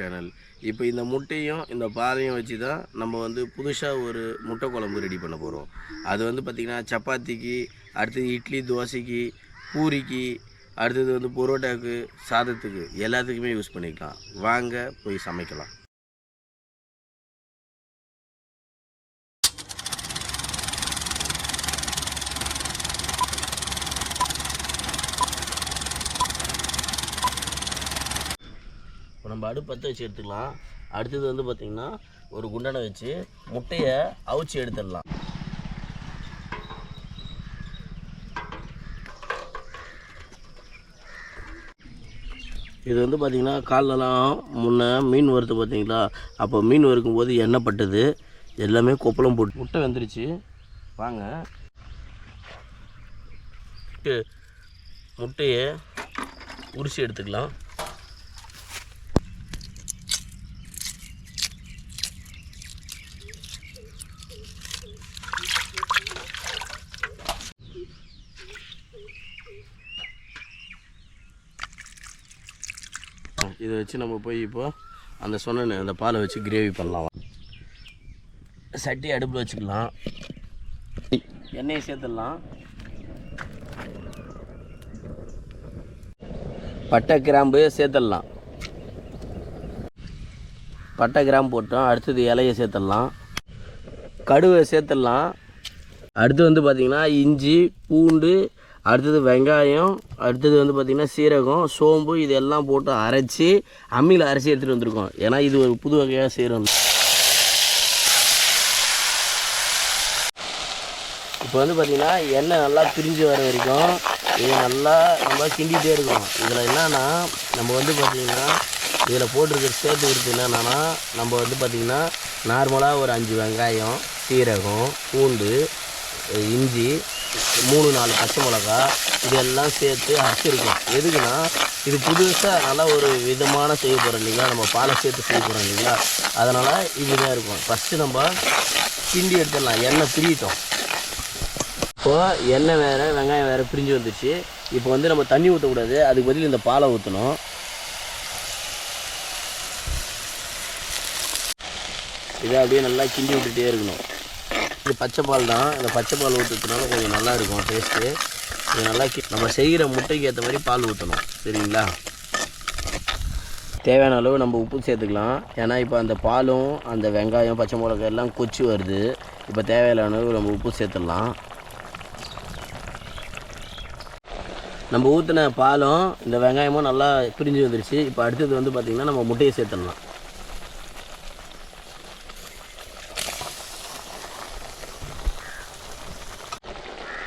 Channel இப்போ இந்த முட்டையும் இந்த பாலையும் வச்சு தான் நம்ம வந்து புதுசாக ஒரு முட்டை குழம்பு ரெடி பண்ண போகிறோம் அது வந்து பார்த்திங்கன்னா சப்பாத்திக்கு அடுத்தது இட்லி தோசைக்கு பூரிக்கு அடுத்தது வந்து புரோட்டாக்கு சாதத்துக்கு எல்லாத்துக்குமே யூஸ் பண்ணிக்கலாம். வாங்க போய் சமைக்கலாம். இப்போ நம்ம அடுப்பு பற்ற வச்சு எடுத்துக்கலாம். அடுத்தது வந்து பார்த்திங்கன்னா ஒரு குண்டனை வச்சு முட்டையை அவிச்சு எடுத்துடலாம். இது வந்து பார்த்திங்கன்னா காலெலாம் முன்னே மீன் வறுத்து பார்த்தீங்களா அப்போ மீன் வறுக்கும் போது எண்ணெய் பட்டது. எல்லாமே கொப்பளம் போட்டு முட்டை வந்துருச்சு. வாங்க. முட்டையை உரிச்சு எடுத்துக்கலாம். இதை வச்சு நம்ம போய் இப்போது அந்த சொன்ன அந்த பாலை வச்சு கிரேவி பண்ணலாம். சட்டி அடுப்பில் வச்சுக்கலாம். எண்ணெயை சேர்த்துடலாம். பட்டை கிராம்பு சேர்த்துடலாம். பட்டை கிராம்பு போட்டோம். அடுத்தது இலையை சேர்த்துடலாம். கடுவை சேர்த்துடலாம். அடுத்து வந்து பார்த்திங்கன்னா இஞ்சி பூண்டு அடுத்தது வெங்காயம் அடுத்தது வந்து பார்த்திங்கன்னா சீரகம் சோம்பு இதெல்லாம் போட்டு அரைச்சி அம்மியில் அரைச்சி எடுத்துகிட்டு வந்திருக்கோம். ஏன்னா இது ஒரு புது வகையாக செய்கிறோம் இப்போ வந்து பார்த்திங்கன்னா எண்ணெய் நல்லா பிரிஞ்சு வர வரைக்கும் இது நல்லா நம்ம கிண்டிகிட்டே இருக்கோம் இதில் என்னென்னா நம்ம வந்து பார்த்திங்கன்னா இதில் போட்டிருக்கிற சேர்த்து கொடுத்து என்னென்னா நம்ம வந்து பார்த்திங்கன்னா நார்மலாக ஒரு அஞ்சு வெங்காயம் சீரகம் பூண்டு இஞ்சி மூணு நாலு பச்சை மிளகா இதெல்லாம் சேர்த்து அரைச்சிருக்கோம். எதுக்குன்னா இது புதுசாக நல்லா ஒரு விதமான செய்ய போகிறோம் இல்லைங்களா? நம்ம பாலை சேர்த்து செய்ய போகிறோம் இல்லைங்களா? அதனால் இதுதான் இருக்கும். ஃபஸ்ட்டு நம்ம கிண்டி எடுத்துடலாம். எண்ணெய் பிரியிட்டோம். இப்போது எண்ணெய் வேறு வெங்காயம் வேறு பிரிஞ்சு வந்துச்சு. இப்போ வந்து நம்ம தண்ணி ஊற்றக்கூடாது அதுக்கு பதில் இந்த பாலை ஊற்றணும் இதை அப்படியே நல்லா கிண்டி விட்டுட்டே இருக்கணும். இது பச்சை பால் தான். இந்த பச்சை பால் ஊற்றுறதுனால கொஞ்சம் நல்லா இருக்கும் டேஸ்ட்டு இது நல்லா நம்ம செய்கிற முட்டைக்கு ஏற்ற மாதிரி பால் ஊற்றணும் சரிங்களா? தேவையான அளவு நம்ம உப்பு சேர்த்துக்கலாம். ஏன்னா இப்போ அந்த பாலும் அந்த வெங்காயம் பச்சை மிளகாய் எல்லாம் கொச்சி வருது. இப்போ தேவையான அளவு நம்ம உப்பு சேர்த்துடலாம். நம்ம ஊற்றின பாலும் இந்த வெங்காயமும் நல்லா பிரிஞ்சு வந்துருச்சு. இப்போ அடுத்தது வந்து பார்த்திங்கன்னா நம்ம முட்டையை சேர்த்துடலாம்.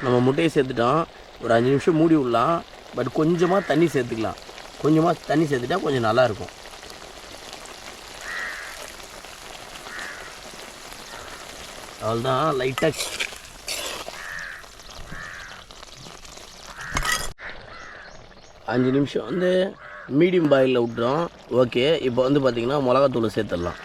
நம்ம முட்டையை சேர்த்துட்டோம். ஒரு அஞ்சு நிமிஷம் மூடி விடலாம். பட் கொஞ்சமாக தண்ணி சேர்த்துக்கலாம். கொஞ்சமாக தண்ணி சேர்த்துட்டா கொஞ்சம் நல்லாயிருக்கும் அவ்வளோதான் லைட்டாக அஞ்சு நிமிஷம் வந்து மீடியம் பாயிலில் விட்டுறோம். ஓகே இப்போ வந்து பார்த்திங்கன்னா மிளகாத்தூள் சேர்த்துடலாம்.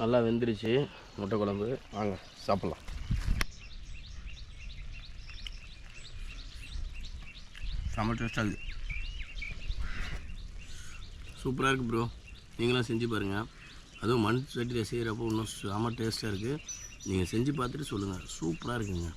நல்லா வெந்துருச்சு. முட்டை குழம்பு. வாங்க சாப்பிட்லாம். செம்ம டேஸ்ட்டாக இருக்குது சூப்பராக இருக்குது ப்ரோ நீங்களும் செஞ்சு பாருங்கள் அதுவும் மண் சட்டியில் செய்கிறப்போ இன்னும் செம்ம டேஸ்ட்டாக இருக்குது நீங்கள் செஞ்சு பார்த்துட்டு சொல்லுங்கள் சூப்பராக இருக்குங்க.